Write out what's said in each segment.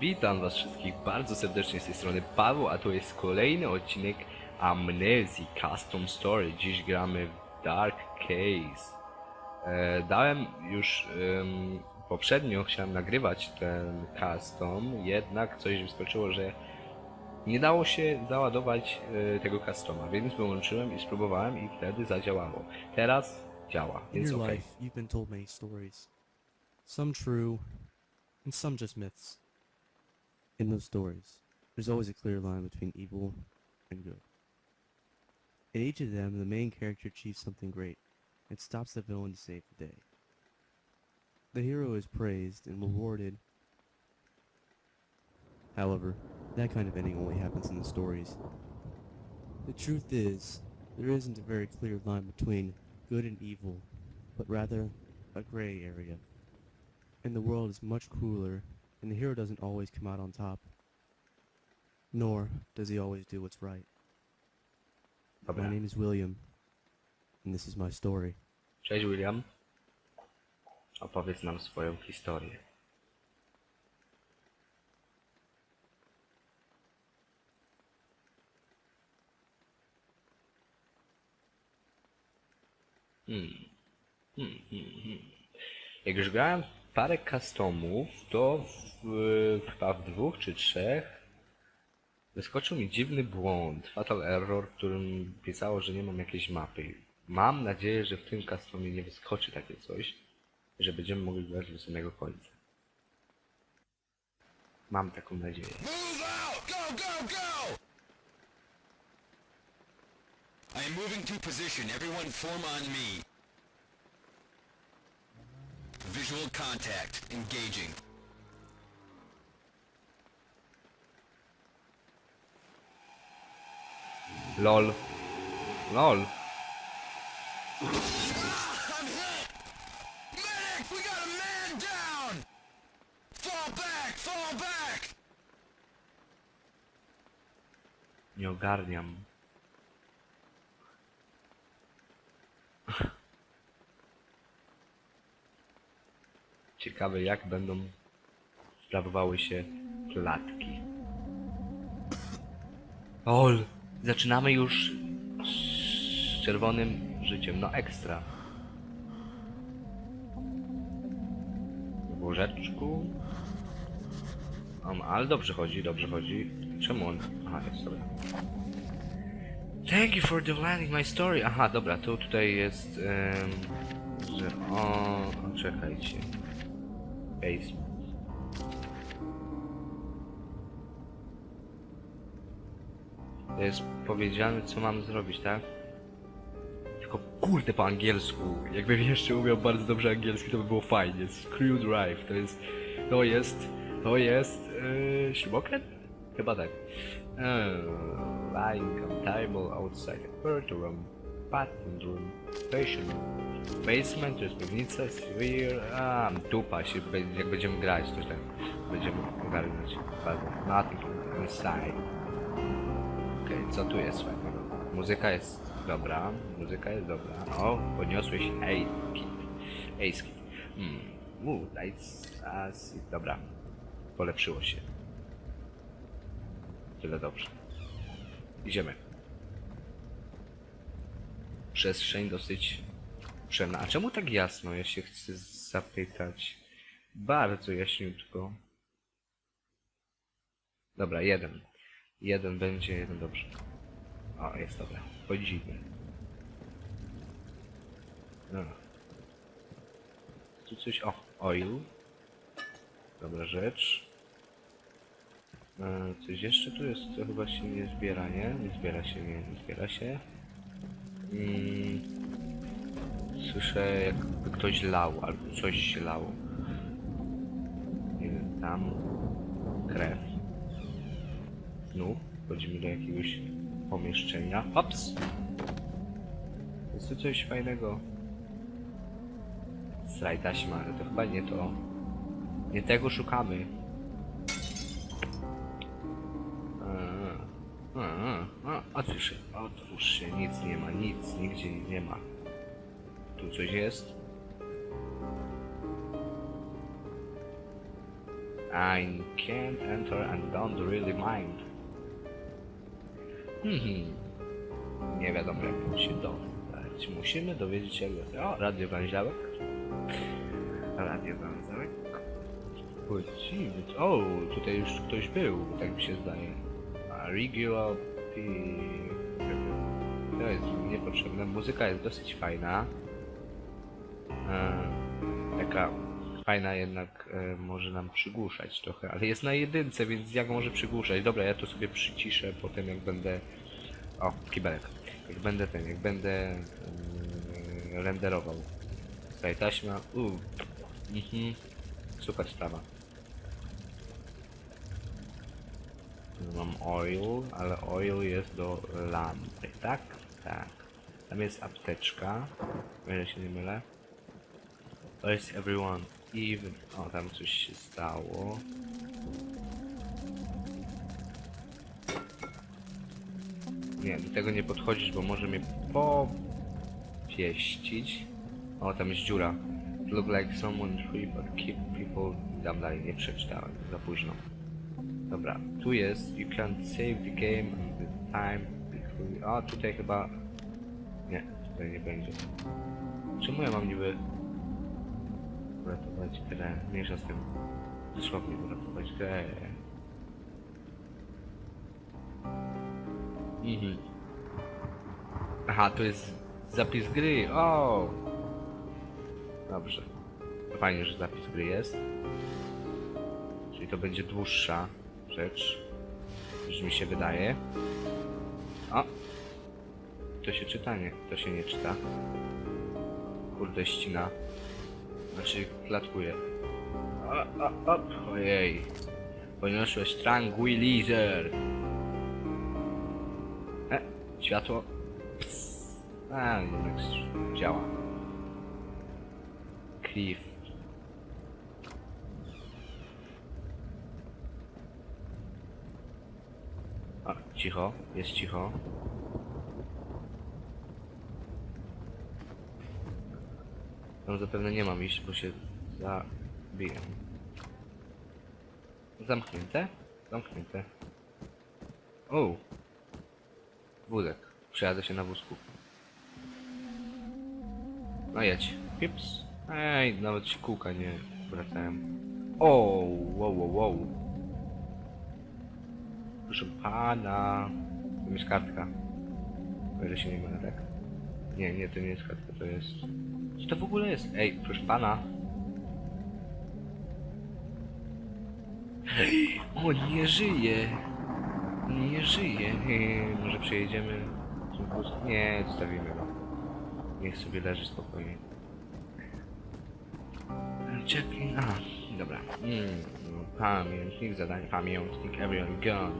Witam was wszystkich bardzo serdecznie z tej strony Paweł, a to jest kolejny odcinek Amnezji Custom Story. Dziś gramy w Dark Case. E, dałem już em, poprzednio, chciałem nagrywać ten custom, jednak coś wyskoczyło, że nie dało się załadować e, tego customa, więc wyłączyłem i spróbowałem i wtedy zadziałało. Teraz działa, więc okej. stories. Some true, and some just myths. In those stories, there's always a clear line between evil and good. In each of them, the main character achieves something great, and stops the villain to save the day. The hero is praised and rewarded. However, that kind of ending only happens in the stories. The truth is, there isn't a very clear line between good and evil, but rather a gray area. And the world is much crueler, and the hero doesn't always come out on top. Nor does he always do what's right. My name is William, and this is my story. Cześć William. Opowiedz nam swoją historię. Hmm. Hmm, hmm, hmm. Jak już grałem parę customów, to w, chyba w dwóch czy trzech wyskoczył mi dziwny błąd, fatal error, w którym pisało, że nie mam jakiejś mapy. Mam nadzieję, że w tym customie nie wyskoczy takie coś, że będziemy mogli grać do samego końca. Mam taką nadzieję. I moving to position. Everyone form on me. Visual contact. Engaging. LOL. LOL. I'm hit! Ciekawe jak będą sprawowały się klatki. Ol! Zaczynamy już z czerwonym życiem. No ekstra. W łóżeczku. Um, ale dobrze chodzi, dobrze chodzi. Czemu on? Aha, jest dobra. Thank you for developing my story. Aha, dobra, to tutaj jest, em, że o, czekajcie. Basement. Jest powiedziane, co mam zrobić, tak? Tylko kurde po angielsku. Jakbym jeszcze umiał bardzo dobrze angielski, to by było fajnie. Screwdrive, to jest, to jest, to jest, yy? Chyba tak. Uh, lying on table outside a third room, bathroom room, patient basement, to jest piwnica, sphere, a dupa się, jak będziemy grać, to tak będziemy ogarniać. Bardzo. Nothing inside. Okej, co tu jest fajnego? Muzyka jest dobra, muzyka jest dobra. O, podniosłeś. Ace kit. Hmm. Uuu, as- Dobra. Polepszyło się. Tyle dobrze. Idziemy. Przestrzeń dosyć przemna. A czemu tak jasno? Ja się chcę zapytać. Bardzo jaśniutko. Dobra, jeden. Jeden będzie, jeden dobrze. O, jest dobra. Chodzimy. No. Tu coś... O, oil. Dobra rzecz. E, Coś jeszcze tu jest, to chyba się nie zbiera, nie? Nie zbiera się, nie, nie zbiera się. Mm, słyszę jakby ktoś lał, albo coś się lało. Nie wiem, tam krew. Znów wchodzimy do jakiegoś pomieszczenia. Hops! Jest tu coś fajnego. Straj taśma, ale to chyba nie to. Nie tego szukamy. A, a, a, Otwórz się, otwórz się, nic nie ma, nic, nigdzie nic nie ma. Tu coś jest? I can't enter and don't really mind. Mhm. Nie wiadomo jak tam się dostać. Musimy dowiedzieć się jak. O, radio węźlałek. Radio węzełek. Właściwie. O, tutaj już ktoś był, tak mi się zdaje. Regular P... To jest niepotrzebne. Muzyka jest dosyć fajna. E, taka fajna jednak e, może nam przygłuszać trochę, ale jest na jedynce, więc jak może przygłuszać? Dobra, ja to sobie przyciszę potem jak będę... O, kibelek. Jak będę ten, jak będę yy, renderował. Tutaj taśma. Uuu. Mhm. Super sprawa. Mam oil, ale oil jest do lampy, tak? Tak. Tam jest apteczka. O ile się nie mylę. Jest everyone. Even. O, tam coś się stało. Nie, do tego nie podchodzisz, bo może mnie popieścić. O, tam jest dziura. Look like someone free, but keep people... Dam dalej, nie przeczytałem, za późno. Dobra, tu jest, you can save the game and the time before... A, tutaj chyba... Nie, tutaj nie będzie. Czemu ja mam niby... Uratować grę? Mniejsza z tym. Dosłownie uratować grę. Mhm. Aha, to jest zapis gry. O! Dobrze. Fajnie, że zapis gry jest. Czyli to będzie dłuższa rzecz, niż mi się wydaje. O! To się czyta? Nie, to się nie czyta. Kurde, ścina. Znaczy, klatkuje. O, o, o. Ojej. Poniosłeś tranquilizer. E, światło. Psst. A, jednak działa. Cliff. A, cicho, jest cicho. Tam zapewne nie mam iść, bo się zabiję. Zamknięte? Zamknięte. O! Wózek. Przejadę się na wózku. No jedź. Pips. Ej, nawet się kółka nie wracałem. O, wow, wow, wow. Proszę pana. To jest kartka. O się nie mylę, tak? Nie, nie, to nie jest kartka, to jest... Co to w ogóle jest? Ej, proszę pana. O, nie żyje. Nie żyje. Eee, Może przejedziemy. Nie, zostawimy go. Niech sobie leży spokojnie. Checking. A, dobra. Mm, no, pamiętnik, zadanie, pamiętnik, everyone gone.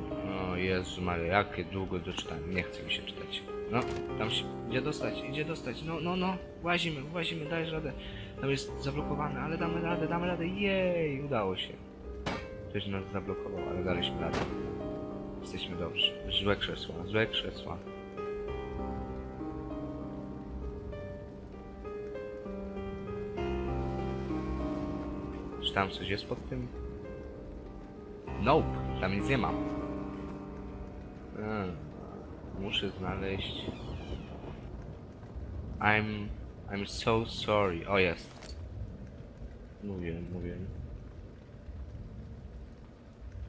O Jezu Maria, jakie długo doczytałem. Nie chce mi się czytać. No, tam się idzie dostać, idzie dostać. No, no, no. Łazimy, łazimy, dajesz radę. Tam jest zablokowane, ale damy radę, damy radę. Jej, udało się. Ktoś nas zablokował, ale daliśmy radę. Jesteśmy dobrzy. Złe krzesła, złe krzesła. Czy tam coś jest pod tym? Nope, tam nic nie ma. A, muszę znaleźć. I'm. I'm so sorry. O jest. Mówiłem, mówiłem.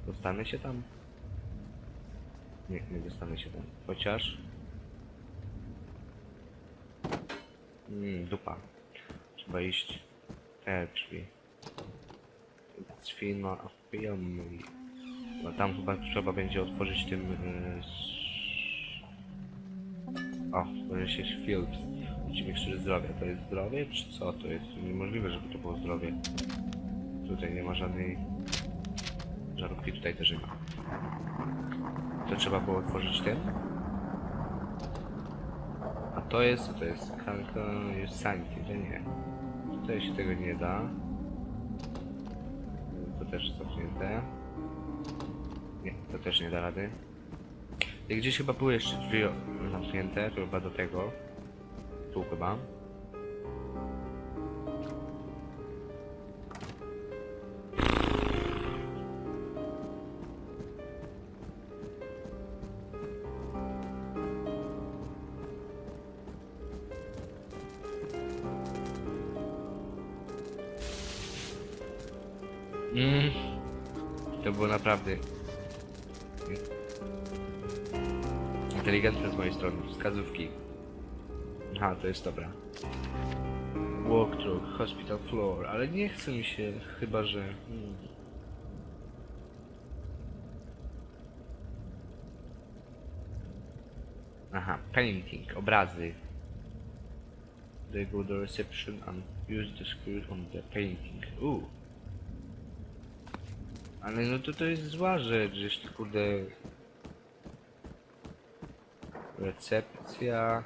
Dostanę się tam? Nie, nie dostanę się tam. Chociaż. Mm, dupa. Trzeba iść. Te drzwi. Drzwi no a film. No tam chyba trzeba będzie otworzyć tym. Yy... O, może się Fields. Który zdrowia. To jest zdrowie, czy co to jest? Niemożliwe, żeby to było zdrowie. Tutaj nie ma żadnej żarówki, tutaj też nie ma. To trzeba było otworzyć tym. A to jest, to jest? Kalka, jest sanity, to nie. Tutaj się tego nie da. To też jest zamknięte. Nie, to też nie da rady. I gdzieś chyba były jeszcze drzwi zamknięte, chyba do tego. Tu chyba. Mm. To było naprawdę inteligentne z mojej strony. Wskazówki. Aha, to jest dobra. Walkthrough, hospital floor, ale nie chce mi się, chyba że... Hmm. Aha, painting, obrazy. They go to reception and use the screw on the painting. Ooh. Ale no to to jest zła rzecz, ty kurde... Recepcja...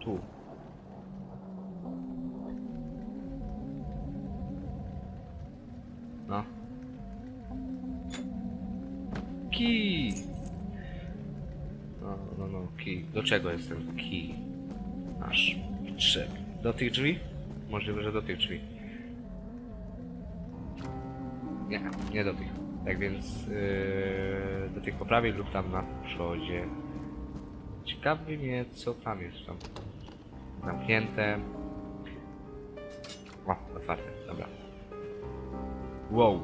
Tu. No. Key! No, no, no, key. Do czego jest ten key? Aż potrzebny. Do tych drzwi? Możliwe, że do tych drzwi. Nie, nie do tych. Tak więc yy, do tych po prawej lub tam na przodzie. Ciekawi mnie, co tam jest tam. Zamknięte. O, otwarte, dobra. Wow.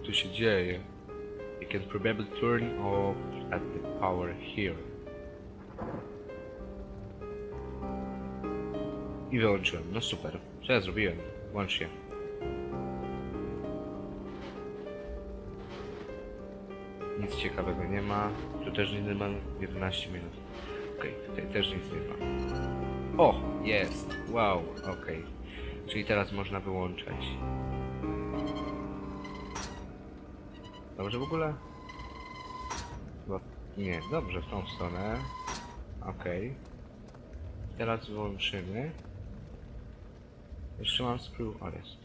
Co tu się dzieje? You can probably turn off at the power here. I wyłączyłem. No super. Co ja zrobiłem? Włącz się. Nic ciekawego nie ma. Tu też nic nie ma. 11 minut. Okej, tutaj też nic nie ma. O! Jest! Wow, okej. Czyli teraz można wyłączać. Dobrze w ogóle? Bo... Nie, dobrze w tą stronę. Okej. Teraz włączymy. Jeszcze mam jest.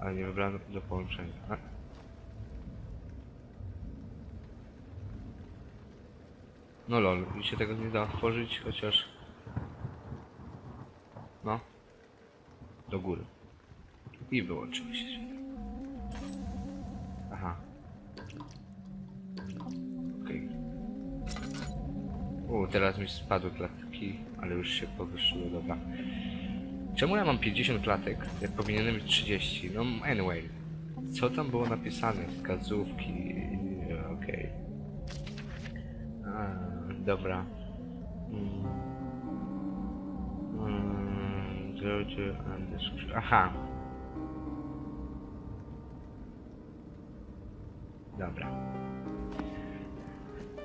Ale nie wybrano do połączenia. No lol, mi się tego nie da otworzyć, chociaż... No. Do góry. I wyłączymy się. Aha. Okej. U, teraz mi spadły klatki, ale już się powyższyły, dobra. Czemu ja mam 50 klatek, jak powinienem mieć 30? No anyway. Co tam było napisane? Wskazówki. Okej. A, Dobra. Mm. Mm, Georgia and the screw- Aha. Dobra.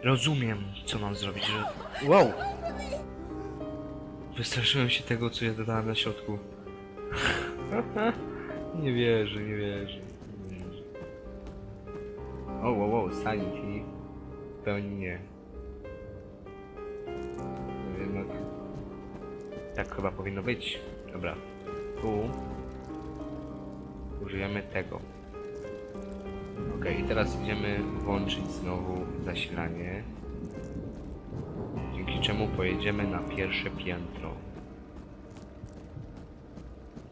Rozumiem, co mam zrobić, że... Wow! Wystraszyłem się tego, co ja dodałem na środku. nie wierzę, nie wierzę. Nie wierzę. O, wow, wow, sanity. W pełni nie. Tak chyba powinno być. Dobra. Tu... Użyjemy tego. Ok, i teraz idziemy włączyć znowu zasilanie. Dzięki czemu pojedziemy na pierwsze piętro.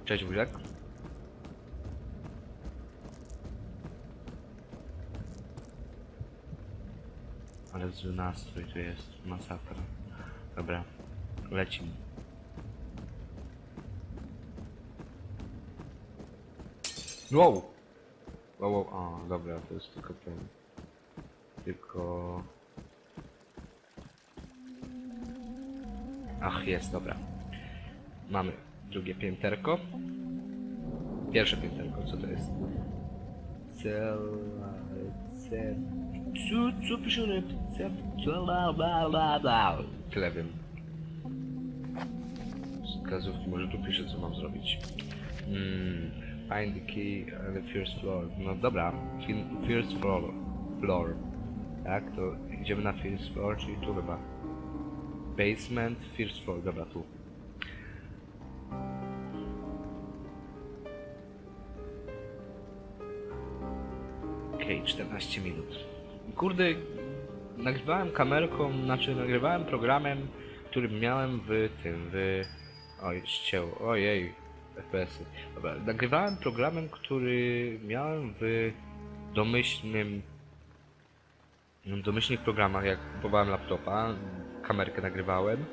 Cześć buziak. Ale zły nastrój tu jest, masakra. Dobra, lecimy. Wow! Wow, wow, a, dobra, to jest tylko ten. Tylko... Ach, jest, dobra. Mamy drugie pięterko. Pierwsze pięterko, co to jest? Cela... Ce... Co, co pisze ce... Cela... Bla, bla, bla. Tyle wiem. Wskazówki, może tu pisze, co mam zrobić. Hmm, find the key on the first floor. No dobra, first floor. Floor. Tak, to idziemy na first floor, czyli tu chyba. Basement, first floor, dobra, tu. Okej, 14 minut. Kurde, nagrywałem kamerką, znaczy nagrywałem programem, którym miałem w tym, w... Oj, ścięło, ojej, FPS-y. Dobra, nagrywałem programem, który miałem w domyślnym... w domyślnych programach, jak kupowałem laptopa, kamerkę nagrywałem.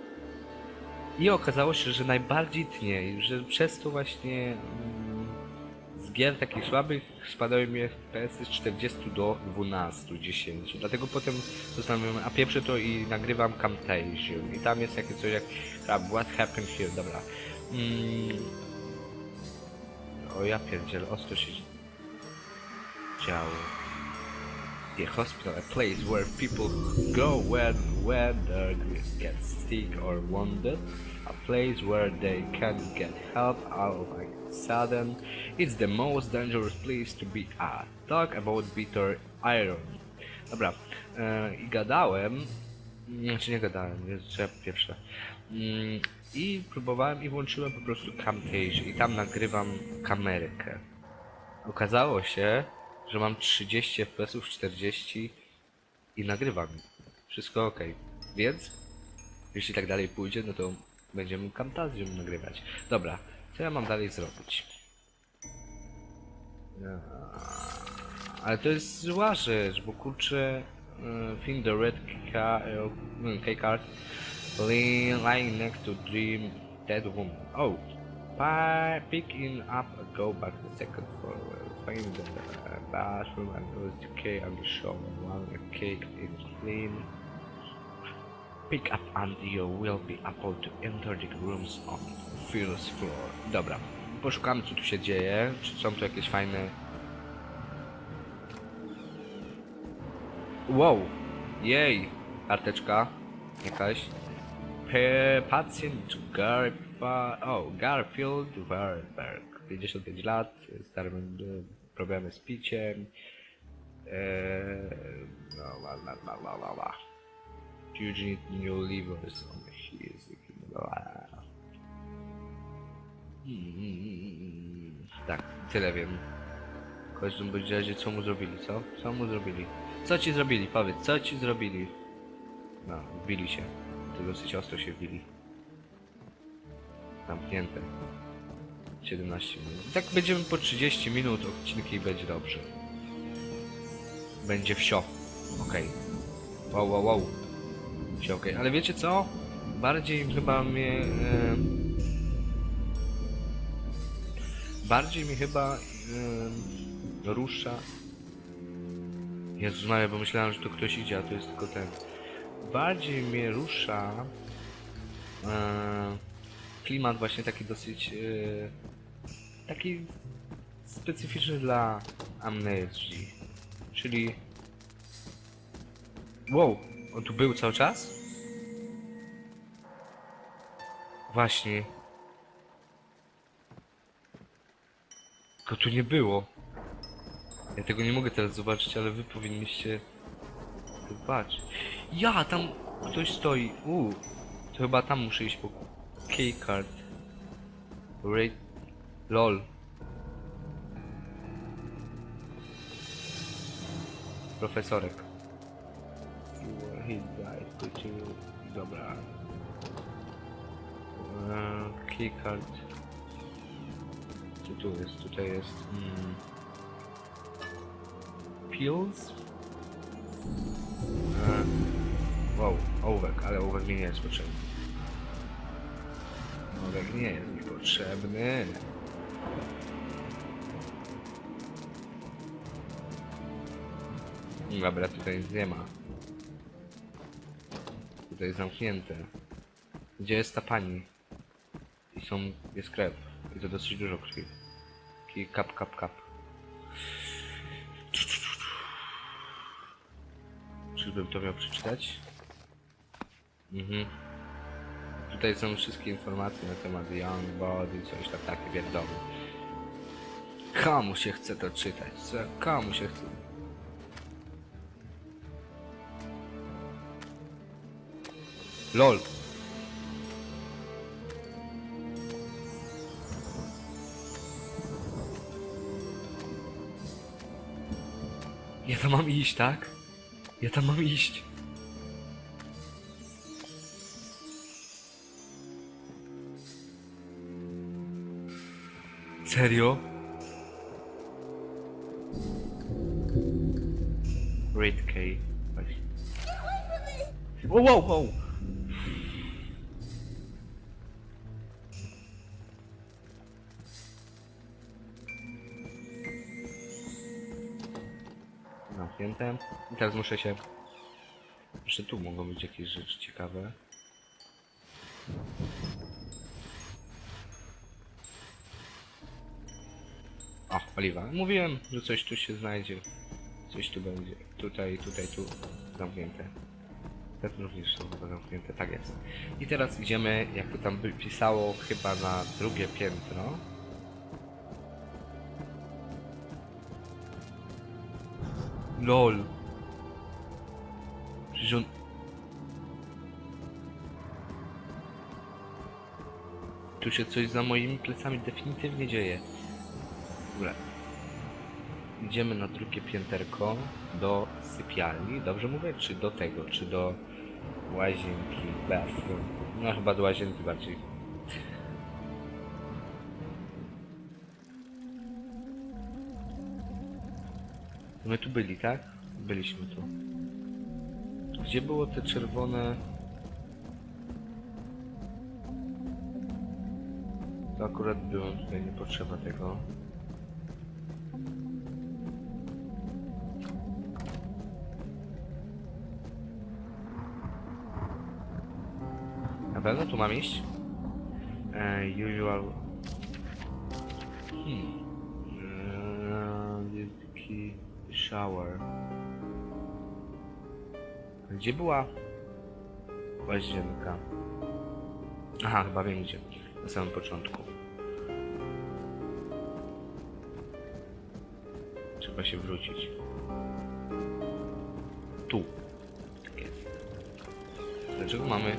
I okazało się, że najbardziej tnie, że przez to właśnie mm, z gier takich słabych spadały mi FPS z 40 do 12, 10. Dlatego potem postanowiłem, a pieprzę to i nagrywam Camtasia. I tam jest takie coś jak What happened here, dobra. Mm. O ja pierdziel, ostro się działo. The hospital, a place where people go when weather gets sick or wounded, a place where they can get help all of a sudden. It's the most dangerous place to be at. Talk about bitter irony. Dobra, e, i gadałem, nie, czy nie gadałem, jest ja pierwsze. I próbowałem i włączyłem po prostu Camtasia i tam nagrywam kamerkę. Okazało się, że mam 30 fps, 40 i nagrywam. Wszystko ok. Więc, jeśli tak dalej pójdzie, no to będziemy Camtasią nagrywać. Dobra, co ja mam dalej zrobić? Ja- Ale to jest zła rzecz, bo kurczę, e, find the red car, e, key card lying next to dream dead woman. Oh, Pi- pick him up a go back to the second floor. uh, Find the uh, bathroom and to key and the shower. One cake is clean. Pick up and you will be able to enter the rooms on first floor. Dobra, poszukamy co tu się dzieje. Czy są tu jakieś fajne... Wow! Jej! Karteczka. Jakaś. Pacjent Garpa... O, Garfield Werberg. 55 lat, stare e, problemy z piciem. Eee, no, la, la, la, la, la, la. Huge new levers on his... Hmm, Tak, tyle wiem. W każdym bądź razie co mu zrobili, co? Co mu zrobili? Co ci zrobili? Powiedz, co ci zrobili? No, wbili się. To dosyć ostro się wbili. Zamknięte. 17 minut. Tak będziemy po 30 minut odcinki i będzie dobrze. Będzie wsio. Okej. Wow, wow, wow. Wsio, okej. Ale wiecie co? Bardziej chyba mnie... em, bardziej mi chyba em, rusza... Jezus Maria, bo myślałem, że to ktoś idzie, a to jest tylko ten. Bardziej mnie rusza e, klimat właśnie taki dosyć e, taki specyficzny dla amnezji. Czyli wow, on tu był cały czas? Właśnie. Go tu nie było. Ja tego nie mogę teraz zobaczyć, ale wy powinniście zobaczyć. Ja, tam ktoś stoi. U, to chyba tam muszę iść po keycard. Rate... LOL. Profesorek. Dobra. Eee, Keycard. Co tu jest? Tutaj jest... Mm. Pills? Eee, wow, ołówek, ale ołówek mi nie jest potrzebny. Ołówek nie jest mi potrzebny. Dobra, tutaj nic nie ma. Tutaj jest zamknięte. Gdzie jest ta pani? I są... jest krew. I to dosyć dużo krwi. Kap, kap, kap. Czyżbym to miał przeczytać? Mhm. Tutaj są wszystkie informacje na temat Young Body, coś tam takie wiadomo. Komu się chce to czytać? Co? Komu się chce? LOL. Ja tam mam iść, tak? Ja tam mam iść. Serio? Raid K. Właśnie. Wow, wow, wow! Zamknięte. I teraz muszę się... Jeszcze tu mogą być jakieś rzeczy ciekawe. O, oliwa. Mówiłem, że coś tu się znajdzie. Coś tu będzie. Tutaj, tutaj, tu. Zamknięte. Te również są zamknięte, tak jest. I teraz idziemy, jak to tam pisało, chyba na drugie piętro. LOL. Przecież on... Tu się coś za moimi plecami definitywnie dzieje. Dobra. Idziemy na drugie pięterko do sypialni. Dobrze mówię? Czy do tego? Czy do łazienki? Bathroom. No chyba do łazienki bardziej. My tu byli, tak? Byliśmy tu. Gdzie było te czerwone... To akurat było tutaj nie potrzeba tego. Na pewno tu mam iść? E, usual... Hmm. Wielki shower. Gdzie była łazienka? Aha, chyba wiem gdzie. Na samym początku. Trzeba się wrócić. Tu. Tak jest. Dlaczego mamy...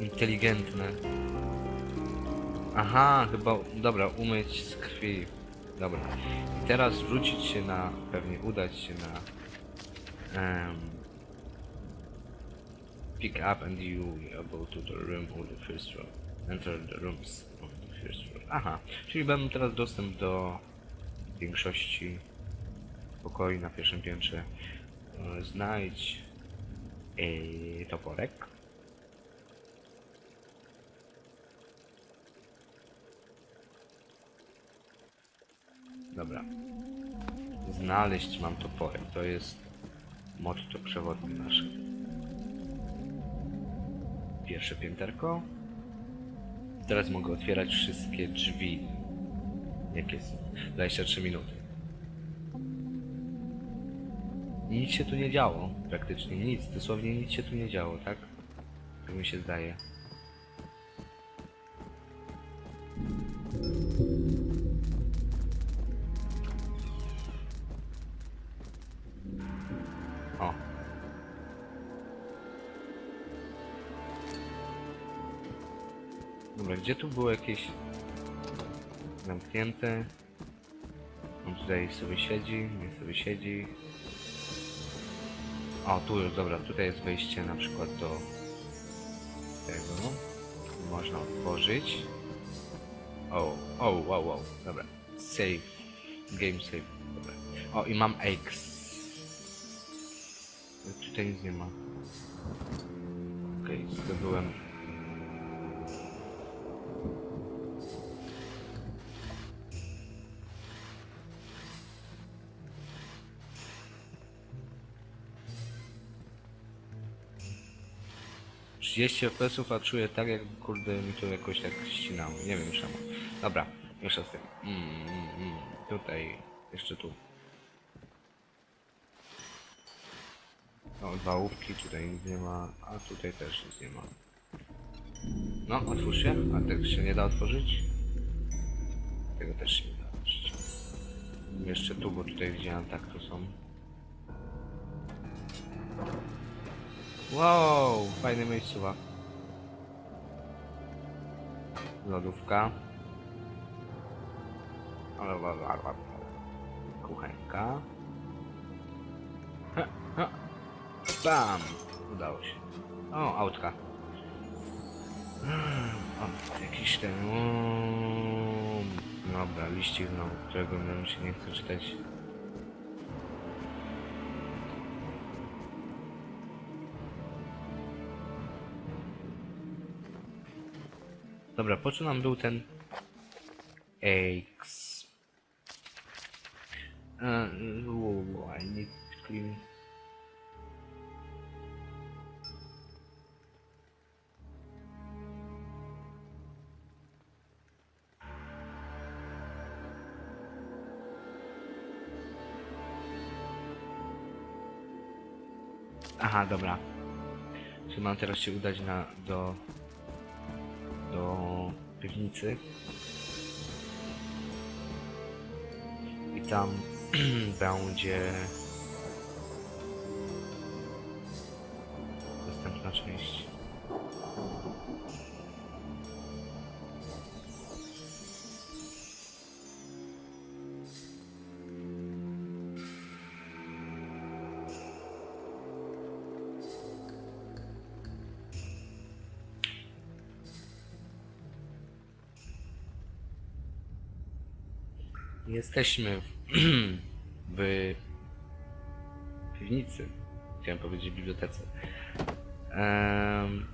Inteligentne. Aha, chyba, dobra, umyć z krwi. Dobra. I teraz wrócić się na, pewnie udać się na um, pick up and you go to the room of the first floor. Enter the rooms of the first floor. Aha, czyli będę teraz dostęp do większości pokoi na pierwszym piętrze. E, Znajdź e, toporek. Dobra. Znaleźć mam toporek. To jest motto przewodnie nasze. Pierwsze pięterko. Teraz mogę otwierać wszystkie drzwi. Jakie są? 23 minuty. Nic się tu nie działo. Praktycznie nic. Dosłownie nic się tu nie działo, tak? Tak mi się zdaje. Tu było jakieś zamknięte? On tutaj sobie siedzi, nie sobie siedzi. O, tu już, dobra, tutaj jest wejście na przykład do tego. Można otworzyć. O, o, wow, wow, dobra. Save. Game save, dobra. O, i mam X. Tutaj nic nie ma. Okej, okay, zdobyłem. Trzydzieści FPS-ów, a czuję tak, jakby kurde mi to jakoś tak ścinało. Nie wiem czemu. Dobra, jeszcze z tym. Mm, mm, mm. Tutaj, jeszcze tu. O, dwa łówki, tutaj nic nie ma, a tutaj też nic nie ma. No, otwórz się. A tego się nie da otworzyć? Tego też się nie da otworzyć. Jeszcze tu, bo tutaj widziałem, tak to są. Wow, fajne miejscowa. Lodówka. Ale, ale. Kuchenka. Bam! Udało się. O, autka. O, jakiś ten... uuu, Dobra, liścik znowu, którego nam się nie chce czytać. Dobra, po co nam był ten X? Uh, I need. Aha, dobra. Czy mam teraz się udać na do do piwnicy i tam będzie następna część. Jesteśmy w, w piwnicy. Chciałem powiedzieć bibliotece. Em,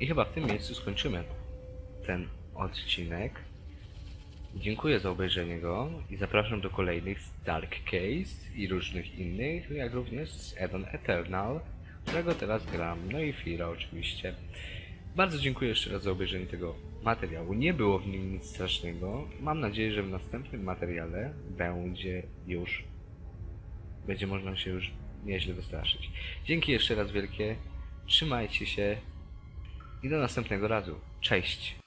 I chyba w tym miejscu skończymy ten odcinek. Dziękuję za obejrzenie go i zapraszam do kolejnych z Dark Case i różnych innych, jak również z Eden Eternal, którego teraz gram, no i Fira oczywiście. Bardzo dziękuję jeszcze raz za obejrzenie tego materiału. Nie było w nim nic strasznego. Mam nadzieję, że w następnym materiale będzie już. Będzie można się już nieźle wystraszyć. Dzięki jeszcze raz wielkie. Trzymajcie się i do następnego razu. Cześć!